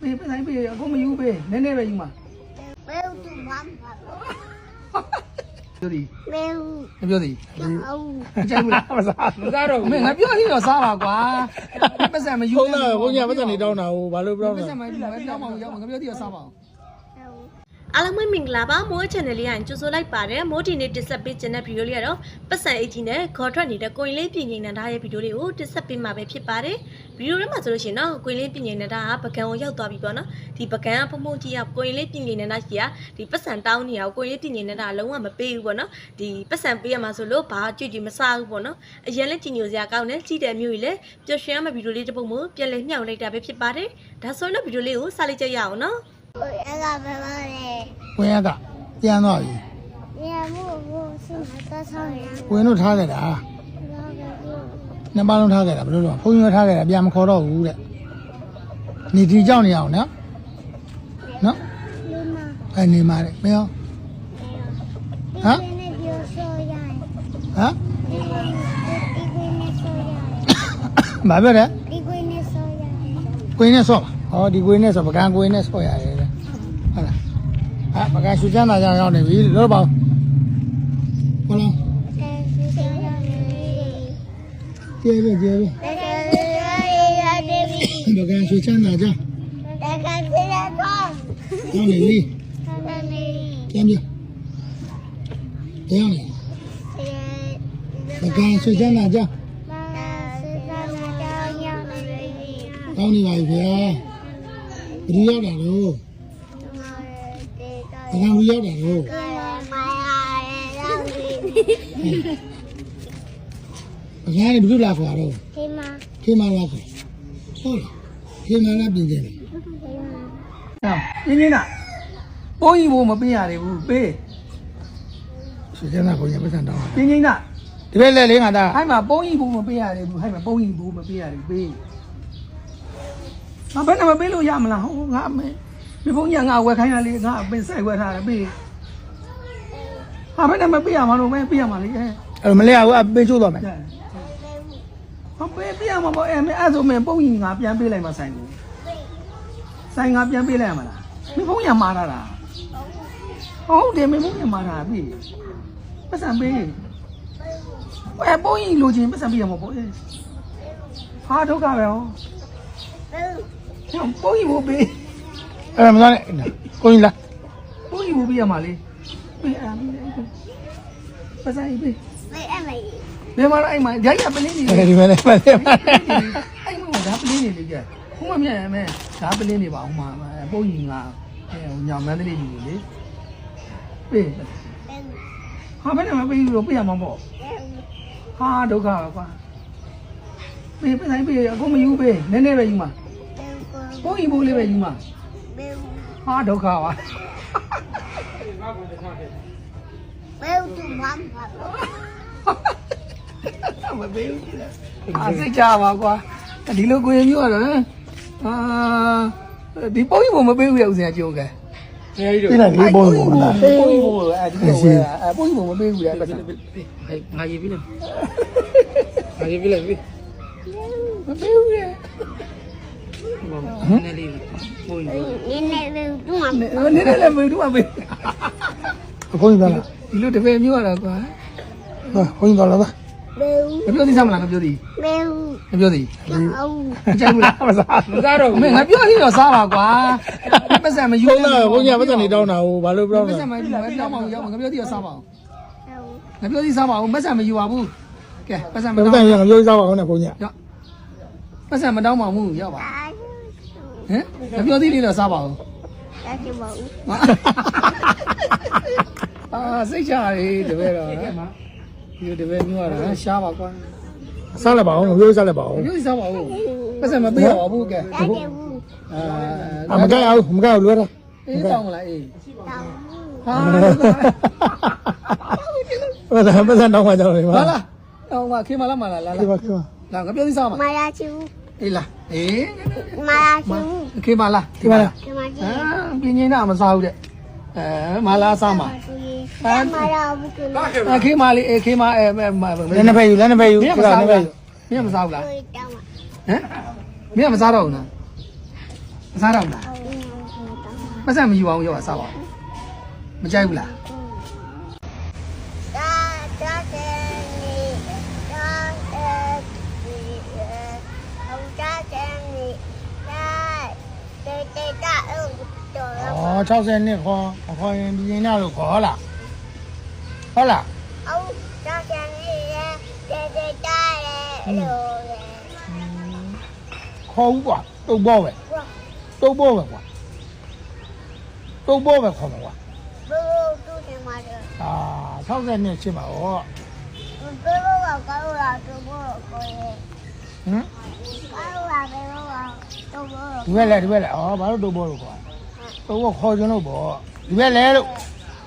ပေးပေးတိုင်းပေးရအခုမယူပေးနည်းနည်းပဲယူမှာမဲဦးသူမမ်းပါပြောသည်မဲဦးမပြောသည်အကျိုက်မလားမစားမစားတော့မင်းငါပြောရင်တော့စားပါကွာပတ်စံမယူဘူးဟုတ်လားဘုန်းကြီးကပတ်စံနေတောင်းတာဟိုဘာလို့ပြောင်းလဲပတ်စံမယူဘူးငါပြောရင်တော့စားပါအောင် အားလုံးပဲမင်္ဂလာပါမိုး channel လေးကကြိုဆိုလိုက်ပါတယ်မိုးဒီနေ့တက်ဆက်ပေးခြင်းတဲ့ဗီဒီယိုလေးကတော့ပတ်စံအကြီးနဲ့ခေါ်ထွက်နေတဲ့ကိုရင်လေးပြင်ငိန်နန္ဒာရဲ့ဗီဒီယိုလေးကိုတက်ဆက်ပေးမှာပဲဖြစ်ပါတယ်ဗီဒီယိုထဲမှာဆိုလို့ရှိရင်တော့ကိုရင်လေးပြင်ငိန်နန္ဒာကပကံကိုရောက်သွားပြီပေါ့နော်ဒီပကံကဖုံဖုံကြီးကကိုရင်လေးပြင်ငိန်နန္ဒာကြီးကဒီပတ်စံတောင်းနေရကိုကိုရင်လေးပြင်ငိန်နန္ဒာကလုံးဝမပေးဘူးပေါ့နော်ဒီပတ်စံပေးရမှာဆိုလို့ဘာကြွကြွမစားဘူးပေါ့နော်အရင်လက်ကြည်ညိုစရာကောင်းတယ်ကြည့်တဲ့မျိုးကြီးလည်းပျော်ရွှင်ရမယ့်ဗီဒီယိုလေးတစ်ပုဒ်မျိုးပြန်လည်မျှဝေလိုက်တာပဲဖြစ်ပါတယ်ဒါဆိုရင်တော့ဗီဒီယိုလေးကိုစလိုက်ကြရအောင်နော် ဝဲကဘယ်မှာလဲဝင်းရက်ကပြန်သွားပြီညမို့ဘို့စမသားဆောင်ရဝင်းတို့ထားခဲ့တာဘာလို့နှစ်ပါးလုံးထားခဲ့တာဘယ်လိုလဲဘုံရောထားခဲ့တာပြန်မခေါ်တော့ဘူးတဲ့နေဒီကြောက်နေအောင်နော်နော်လဲမအနေမာတဲ့မင်းရောဟမ်နည်းပြောဆိုရရင်ဟမ်ဒီကွေးနဲ့ဆိုရရင်ဘာပဲလဲဒီကွေးနဲ့ဆိုရရင်ကွင်းနဲ့ဆော့ပါဟောဒီကွင်းနဲ့ဆော့ပကံကွင်းနဲ့ဆော့ရတယ် ကရှူချမ်းသာကြရောက်နေပြီလို့ပေါ့ဟုတ်လားကျေပဲကျေပဲဒါကရှူချမ်းသာကြဒါကရှူချမ်းသာကြောင်းနေလီကျမ်းပြတောင်းနေဒါကရှူချမ်းသာကြတောင်းနေပါပြီခင်ဗျာဘယ်လိုရောက်တာလဲ ဘယ်လိုရောက်တာလဲအများကြီးဘယ်လိုလာခွာတော့ခေမာခေမာလာခွာဟုတ်လားခေမာလာပြင်တယ်ဟုတ်ပြင်းပြင်းလားဘုန်းကြီးဘုံမပေးရသေးဘူးပေးဆွေကျနာဘုန်းကြီးပတ်စံတော့ပြင်းပြင်းလားဒီဘက်လက်လေးငါသားဟိုက်မှာဘုန်းကြီးဘုံမပေးရသေးဘူးဟိုက်မှာဘုန်းကြီးဘုံမပေးရသေးဘူးပေးငါဘယ်နဲ့မပေးလို့ရမလားဟောငါအမေ ဒီဖုန်းကြီးကငါဝယ်ခိုင်းရလေငါအပင်ဆိုင်ဝယ်ထားတယ်ပေးဟာဘယ်နဲ့မပေးရမှာလို့ပဲပေးရမှာလေအဲအဲ့မလဲဘူးအပေးချိုးတော့မယ်ဟောပေးပေးရမှာပေါ့အဲမင်းအဲ့ဆိုမင်းပုံကြီးငါပြန်ပေးလိုက်မှာဆိုင်ကိုဆိုင်ငါပြန်ပေးလိုက်ရမှာလားမင်းဖုန်းရမှားတာလားဟုတ်တယ်မင်းဖုန်းရမှားတာပြီပတ်စံပေးအဲပုံကြီးလိုချင်ပတ်စံပေးရမှာပေါ့အဲဟာဒုက္ခပဲဟောဟောပုံကြီးဘိုးပေး အဲ့ဒါမစားနဲ့ကိုကြီးလာကိုကြီးဝူပြရမှာလေပေးအာမင်းပစားရေးပေးပေးအမေဒီမှာအဲ့မှာရိုက်ရပလင်းနေတယ်ဒီမှာလည်းပလင်းပါအဲ့မှာဒါပလင်းနေလေကြခုမှမြန်ရမယ်ဒါပလင်းနေပါအောင်မှာပုံကြီးကအဲညောင်မန်းတလေးကြီးလေပေးဟာဘယ်နဲ့မပေးဘူးတော့ပေးရမှာပေါ့ဟာဒုက္ခပါကွာပေးပဆိုင်ပေးအကုန်မယူပေးနည်းနည်းပဲယူမှာပုံကြီးပုံလေးပဲယူမှာ မေဘူးဟာဒုက္ခပါမေဘူးသူမမ်းပါမပေးဘူးအစိတ်ကြပါကွာဒီလိုကိုရင်မျိုးကတော့အာဒီပုံကြီးပုံမပေးဘူးရဦးစင်ကကြုံကဲဒီနိုင်ဒီပုံပုံလားပုံပုံအဲဒီတော့အဲပုံပုံမပေးဘူးလားငါရေးပြီလားငါရေးပြီလားမပေးဘူးလား ဟမ်နည်းနည်းလေးတူမှာနည်းနည်းလေးမေးတူမှာမေးခွင်းသားလားဒီလိုတပည့်မျိုးရတာကွာဟာခွင်းသားလားဗျမပြောသေးစမ်းမလားမပြောသေးမပြောသေးအကျိုက်မလားမစားမစားတော့မင်းငါပြောသေးတော့စားပါကွာပတ်စံမယူဘူးလားဘုန်းကြီးပတ်စံနေတောင်းတာဟိုဘာလို့ပြောလဲပတ်စံမယူဘူးတောင်းမအောင်ရောက်ငါပြောသေးတော့စားပါအောင်ငါပြောသေးစားပါအောင်ပတ်စံမယူပါဘူးကဲပတ်စံမယူပါဘူးငါပြောသေးစားပါအောင်နဲ့ဘုန်းကြီး ပတ်စံမတောင်းပါဘူးရပါဟမ်မပြောသေးလေးတော့စားပါဦးတက်ချင်ပါဦးအာစိတ်ချရေးတပည့်တော့နော်ဒီတပည့်မျိုးရတာရှားပါကွာစားလိုက်ပါအောင်ရိုးစားလိုက်ပါအောင်ရိုးစားပါဦးပတ်စံမပေးပါဘူးကဲတက်ချင်ဘူးအာမကဲအောင်မကဲအောင်လွယ်တာအေးတောင်းမလားအေးတောင်းဟာဘာသာဘာသာတောင်းမှကြောက်နေပါလားတောင်းမှခင်မလားမလားလာလာခင်မခင်မလာငါပြောသိစားမှာမရချင်ဘူး အေးလားအေးမာလာရှင်ခေမာလာခေမာလာခေမာရှင်အာပြင်းနေတာမစားဘူးတဲ့အဲမာလာစားမှာအဲမာလာဘူးကခေမာလေးခေမာအဲလည်းနှစ်ဖက်ယူလည်းနှစ်ဖက်ယူမင်းမစားဘူးလားမင်းမစားဘူးလားဟမ်မင်းမစားတော့ဘူးလားမစားတော့ဘူးလားမစားမယူအောင်ရောက်စားပါမကြိုက်ဘူးလား 60နှစ်ခေါ်ခေါ်ရင်ပြင်လာလို့ခေါ်လားဟုတ်လားအော်ဒါတဲ့နေတေတေတာရဲ့လို့လေခေါ်ဦးကွာတုတ်ဘောပဲတုတ်ဘောပဲကွာတုတ်ဘောပဲခေါ်မှာကွာဘယ်လိုတူတယ်မှာလဲအာ60နှစ်ရှိမှာဩဘယ်လိုကကောက်လာတော့ဘောကိုရဲ့ဟမ်ကောက်လာဘယ်လိုကတော့ဘောဒီဘက်လဲဒီဘက်လဲဩဘာလို့တုတ်ဘောလို့ကွာ တုတ်ဘောခေါ်ကြလို့ပေါ့ဒီဘက်လဲလို့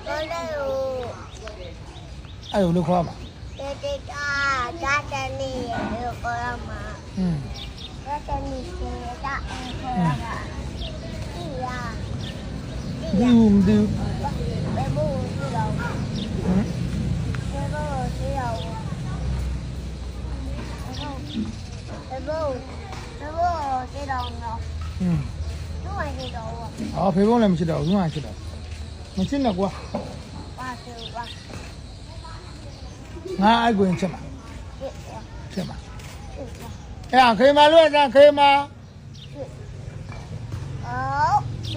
တော်တယ်လို့အဲ့လိုလို့ခေါ်မှာတေတေတာဒါတဲ့နေလို့ခေါ်ရမှာဟွန်းဒါတဲ့နေတေတာအဲ့ခေါ်ရမှာဒီရဒီဦးမဒီဦးဘယ်လိုတူတော့ဟမ်ဘယ်လိုတူရောဘယ်လိုဘယ်လိုတူတော့နော်ဟွန်း သူ့ဝင်တူတော့အော်ဖေဖုန်းလည်းမရှိတော့ဘူးငါချစ်တော့မချစ်နဲ့ကွာပါတူပါငါအဲ့ကိုရင်ချစ်မှာဖြစ်ရချစ်မှာဖြစ်ရအဲ့ခေမာလို့အဲ့ခေမာအော်ဖြ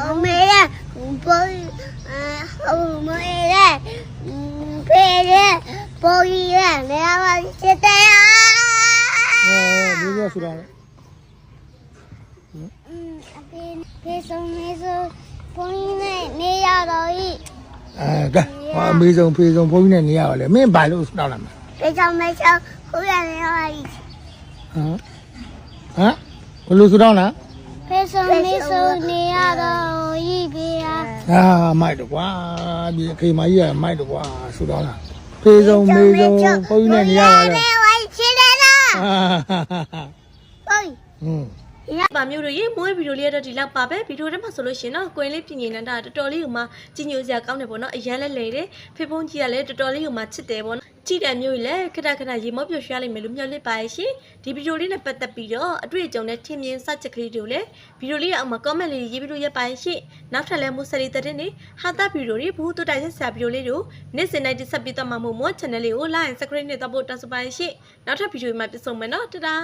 အမေရပုံအမေရပေရပုံရနေရပါရှိသေးလားဟောဒီလိုဆူတောင်းအဖေဖေဆုံးမေဆုံးပုံရနေရတော့ဤအဲကဲဟောအမေဆုံးဖေဆုံးဘုန်းကြီးနဲ့နေရပါလေမင်းဘာလို့ဆူတောင်းလာမှာဖေဆုံးမေဆုံးပုံရနေရပါဤဟမ်ဟမ်ဘယ်လိုဆူတောင်းလား ဖေဆုံးမေဆုံးနေရတော့ဤဖေရအာမိုက်တော့ကွာဒီခေမကြီးကမိုက်တော့ကွာဆူတောင်းလားဖေဆုံးမေဆုံးဘုန်းကြီးနဲ့နေရပါလေနေဝိုင်းချင်တယ်လားအာဟိုဟွန်းပါမျိုးတို့ရေမွေးဗီဒီယိုလေးကတော့ဒီလောက်ပါပဲဗီဒီယိုထဲမှာဆိုလို့ရှိရင်တော့ကိုရင်လေးပြင်ရင်နေတာတော်တော်လေးကိုမှကြီးညိုစရာကောင်းတယ်ပေါ့နော်အရန်လဲလေတယ်ဖေဖုန်းကြီးကလည်းတော်တော်လေးကိုမှချစ်တယ်ပေါ့နော် ကြည့်တယ်မျိုးကြီးလည်းခဏခဏရေမော့ပြရွှရလိမ့်မယ်လို့မျှော်လင့်ပါရဲ့ရှင်ဒီဗီဒီယိုလေးနဲ့ပတ်သက်ပြီးတော့အတွေ့အကြုံနဲ့ထင်မြင်စချက်ကလေးတွေကိုလည်းဗီဒီယိုလေးရဲ့အောက်မှာ comment လေးရေးပြီးလို့ရပါရဲ့ရှင်နောက်ထပ်လည်းမိုးစရီတဲ့နေဟာတာဗီဒီယိုတွေဘူးတူတိုက်ဆက်ဆရာဗီဒီယိုလေးတို့နေ့စဉ်တိုင်းတက်ဆက်ပြီးတော့မှာမို့မော channel လေးကို like and subscribe နဲ့တော့ပို့တောင်းဆိုပါရဲ့ရှင်နောက်ထပ်ဗီဒီယိုမှာပြန်ဆုံမယ်နော်တဒါ